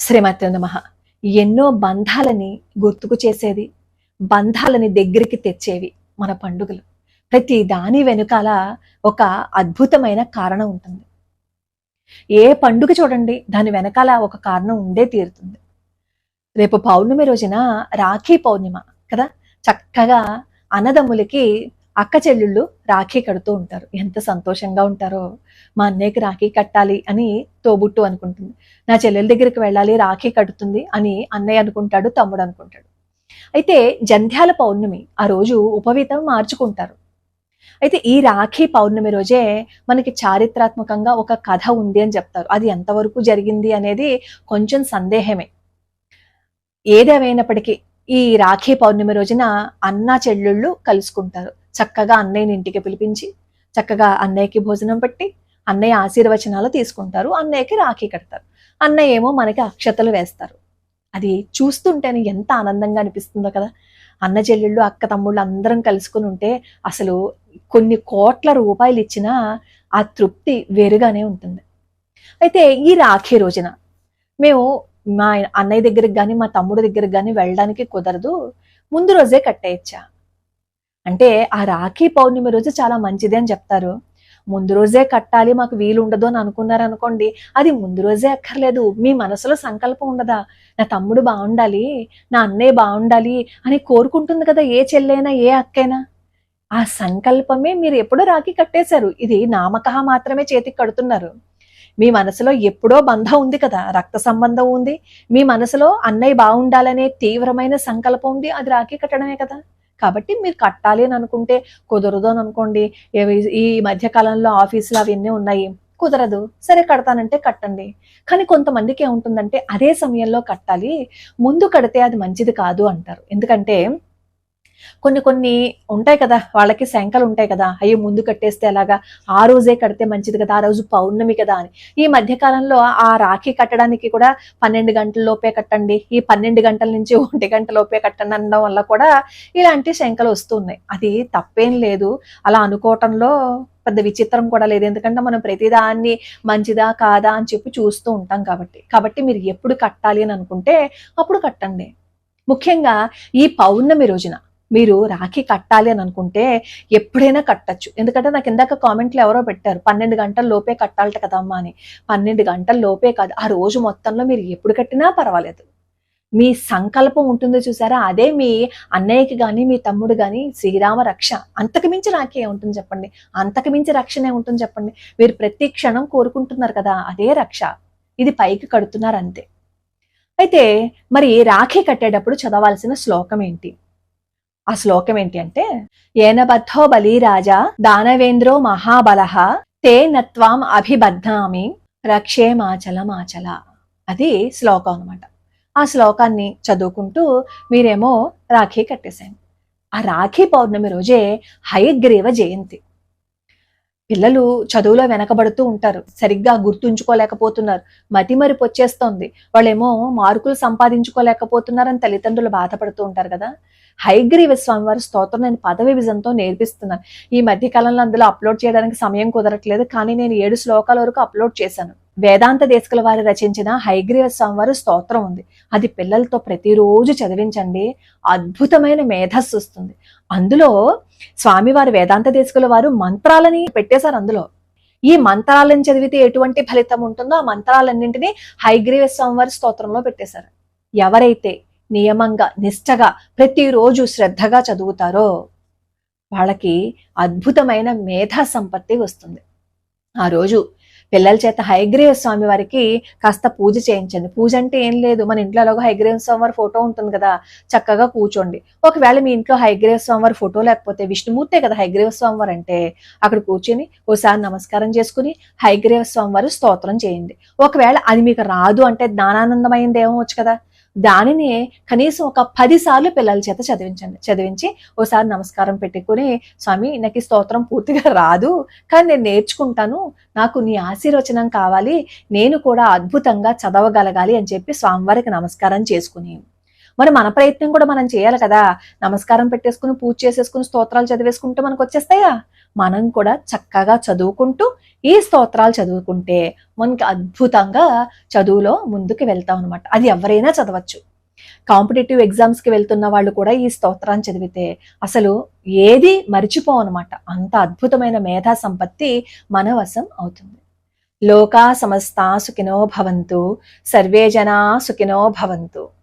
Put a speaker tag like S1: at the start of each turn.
S1: శ్రీమతి నమ. ఎన్నో బంధాలని గుర్తుకు చేసేది బంధాలని దగ్గరికి తెచ్చేవి మన పండుగలు. ప్రతి దాని వెనుకాల ఒక అద్భుతమైన కారణం ఉంటుంది. ఏ పండుగ చూడండి దాని వెనకాల ఒక కారణం ఉండే తీరుతుంది. రేపు పౌర్ణమి రోజున రాఖీ పౌర్ణిమ కదా? చక్కగా అన్నదమ్ములకి అక్క చెల్లెళ్ళు రాఖీ కడుతూ ఉంటారు. ఎంత సంతోషంగా ఉంటారో. మా అన్నయ్యకి రాఖీ కట్టాలి అని తోబుట్టు అనుకుంటుంది. నా చెల్లెల దగ్గరికి వెళ్ళాలి రాఖీ కడుతుంది అని అన్నయ్య అనుకుంటాడు తమ్ముడు అనుకుంటాడు. అయితే జంధ్యాల పౌర్ణమి ఆ రోజు ఉపవీతం మార్చుకుంటారు. అయితే ఈ రాఖీ పౌర్ణమి రోజే మనకి చారిత్రాత్మకంగా ఒక కథ ఉంది అని చెప్తారు. అది ఎంతవరకు జరిగింది అనేది కొంచెం సందేహమే. ఏదేమైనప్పటికీ ఈ రాఖీ పౌర్ణమి రోజున అన్న చెల్లెళ్ళు కలుసుకుంటారు. చక్కగా అన్నయ్యని ఇంటికి పిలిపించి చక్కగా అన్నయ్యకి భోజనం పెట్టి అన్నయ్య ఆశీర్వచనాలు తీసుకుంటారు అన్నయ్యకి రాఖీ కడతారు. అన్నయ్య ఏమో మనకి అక్షతలు వేస్తారు. అది చూస్తుంటేనే ఎంత ఆనందంగా అనిపిస్తుందో కదా. అన్న చెల్లెళ్ళు అక్క తమ్ముళ్ళు అందరం కలుసుకుని ఉంటే అసలు కొన్ని కోట్ల రూపాయలు ఇచ్చినా ఆ తృప్తి వేరుగానే ఉంటుంది. అయితే ఈ రాఖీ రోజున మేము మా అన్నయ్య దగ్గరికి కానీ మా తమ్ముడు దగ్గరికి కానీ వెళ్ళడానికి కుదరదు. ముందు రోజే కట్టేయచ్చా? అంటే ఆ రాఖీ పౌర్ణమి రోజు చాలా మంచిది అని చెప్తారు. ముందు రోజే కట్టాలి మాకు వీలు ఉండదు అని అనుకున్నారు అనుకోండి అది ముందు రోజే అక్కర్లేదు. మీ మనసులో సంకల్పం ఉండదా? నా తమ్ముడు బాగుండాలి నా అన్నయ్య బాగుండాలి అని కోరుకుంటుంది కదా ఏ చెల్లైనా ఏ అక్కైనా. ఆ సంకల్పమే మీరు ఎప్పుడో రాఖీ కట్టేశారు. ఇది నామకహ మాత్రమే చేతికి కడుతున్నారు. మీ మనసులో ఎప్పుడో బంధం ఉంది కదా రక్త సంబంధం ఉంది. మీ మనసులో అన్నయ్య బాగుండాలనే తీవ్రమైన సంకల్పం ఉంది అది రాఖీ కట్టడమే కదా. కాబట్టి మీరు కట్టాలి అని అనుకుంటే కుదరదు అని అనుకోండి. ఈ మధ్య కాలంలో ఆఫీసులు అవన్నీ ఉన్నాయి. కుదరదు. సరే కడతానంటే కట్టండి. కానీ కొంతమందికి ఏముంటుందంటే అదే సమయంలో కట్టాలి. ముందు కడితే అది మంచిది కాదు అంటారు. ఎందుకంటే కొన్ని కొన్ని ఉంటాయి కదా వాళ్ళకి శంకలు ఉంటాయి కదా అయ్యో ముందు కట్టేస్తే ఎలాగా ఆ రోజే కడితే మంచిది కదా ఆ రోజు పౌర్ణమి కదా అని. ఈ మధ్యకాలంలో ఆ రాఖీ కట్టడానికి కూడా పన్నెండు గంటల లోపే కట్టండి ఈ పన్నెండు గంటల నుంచి ఒంటి గంట లోపే కట్టండి అనడం వల్ల కూడా ఇలాంటి శంకలు వస్తున్నాయి అది తప్పేం లేదు అలా అనుకోవటంలో పెద్ద విచిత్రం కూడా లేదు. ఎందుకంటే మనం ప్రతిదాన్ని మంచిదా కాదా అని చెప్పి చూస్తూ ఉంటాం కాబట్టి. కాబట్టి మీరు ఎప్పుడు కట్టాలి అని అనుకుంటే అప్పుడు కట్టండి. ముఖ్యంగా ఈ పౌర్ణమి రోజున మీరు రాఖీ కట్టాలి అని అనుకుంటే ఎప్పుడైనా కట్టచ్చు. ఎందుకంటే నాకు ఇందాక కామెంట్లు ఎవరో పెట్టారు పన్నెండు గంటల లోపే కట్టాలట కదమ్మా అని. పన్నెండు గంటల లోపే కాదు ఆ రోజు మొత్తంలో మీరు ఎప్పుడు కట్టినా పర్వాలేదు. మీ సంకల్పం ఉంటుందో చూసారా? అదే మీ అన్నయ్యకి కానీ మీ తమ్ముడు కానీ శ్రీరామ రక్ష. అంతకు మించి రాఖీ ఉంటుంది చెప్పండి. అంతకు మించి రక్షణ ఉంటుంది చెప్పండి. మీరు ప్రతి క్షణం కోరుకుంటున్నారు కదా అదే రక్ష. ఇది పైకి కడుతున్నారు అంతే. అయితే మరి రాఖీ కట్టేటప్పుడు చదవాల్సిన శ్లోకం ఏంటి? ఆ శ్లోకం ఏంటి అంటే ఏనబద్ధో బలిరాజా దానవేంద్రో మహాబలః తే నత్వాం అభిబద్ధామి రక్షే మాచల మాచల. అది శ్లోకం అన్నమాట. ఆ శ్లోకాన్ని చదువుకుంటూ మీరేమో రాఖీ కట్టేశాను ఆ రాఖీ పౌర్ణమి రోజే హయగ్రీవ జయంతి. పిల్లలు చదువులో వెనకబడుతూ ఉంటారు. సరిగ్గా గుర్తుంచుకోలేకపోతున్నారు. మతిమరిపు వచ్చేస్తోంది. వాళ్ళేమో మార్కులు సంపాదించుకోలేకపోతున్నారని తల్లిదండ్రులు బాధపడుతూ ఉంటారు కదా. హైగ్రీవ స్వామి వారి స్తోత్రం నేను పదవి విజంతో నేర్పిస్తున్నాను. ఈ మధ్య కాలంలో అందులో అప్లోడ్ చేయడానికి సమయం కుదరట్లేదు కానీ నేను ఏడు శ్లోకాల వరకు అప్లోడ్ చేశాను. వేదాంత దేశకుల వారు రచించిన హైగ్రీవ స్వామివారి స్తోత్రం ఉంది. అది పిల్లలతో ప్రతిరోజు చదివించండి. అద్భుతమైన మేధస్సు వస్తుంది. అందులో స్వామివారి వేదాంత దేశకుల వారు మంత్రాలని పెట్టేశారు అందులో. ఈ మంత్రాలను చదివితే ఎటువంటి ఫలితం ఉంటుందో ఆ మంత్రాలన్నింటినీ హైగ్రీవ స్వామివారి స్తోత్రంలో పెట్టేశారు. ఎవరైతే నియమంగా నిష్టగా ప్రతిరోజు శ్రద్ధగా చదువుతారో వాళ్ళకి అద్భుతమైన మేధా సంపత్తి వస్తుంది. ఆ రోజు పిల్లల చేత హైగ్రీవ స్వామి వారికి కాస్త పూజ చేయించండి. పూజ అంటే ఏం లేదు. మన ఇంట్లో ఎలాగో హైగ్రీవ స్వామి వారి ఫోటో ఉంటుంది కదా. చక్కగా కూర్చోండి. ఒకవేళ మీ ఇంట్లో హైగ్రీవ స్వామి వారి ఫోటో లేకపోతే విష్ణుమూర్తే కదా హైగ్రీవ స్వామి వారు అంటే అక్కడ కూర్చొని ఓసారి నమస్కారం చేసుకుని హైగ్రీవ స్వామి వారు స్తోత్రం చేయండి. ఒకవేళ అది మీకు రాదు అంటే జ్ఞానానందమైంది ఏమవచ్చు కదా. దానినే కనీసం ఒక పది సార్లు పిల్లల చేత చదివించండి. చదివించి ఓసారి నమస్కారం పెట్టుకుని స్వామి నాకు ఈ స్తోత్రం పూర్తిగా రాదు కానీ నేను నేర్చుకుంటాను. నాకు నీ ఆశీర్వచనం కావాలి. నేను కూడా అద్భుతంగా చదవగలగాలి అని చెప్పి స్వామివారికి నమస్కారం చేసుకుని. మరి మన ప్రయత్నం కూడా మనం చేయాలి కదా. నమస్కారం పెట్టేసుకుని పూజ చేసేసుకుని స్తోత్రాలు చదివేసుకుంటే మనకు వచ్చేస్తాయా? మనం కూడా చక్కగా చదువుకుంటూ ఈ స్తోత్రాలు చదువుకుంటే మనకి అద్భుతంగా చదువులో ముందుకు వెళ్తాం అనమాట అది ఎవరైనా చదవచ్చు. కాంపిటేటివ్ ఎగ్జామ్స్కి వెళ్తున్న వాళ్ళు కూడా ఈ స్తోత్రాన్ని చదివితే అసలు ఏది మరిచిపోం అనమాట అంత అద్భుతమైన మేధా సంపత్తి మన వశం అవుతుంది. లోకా సమస్త సుఖినో భవంతు సర్వే జనా సుఖినో భవంతు.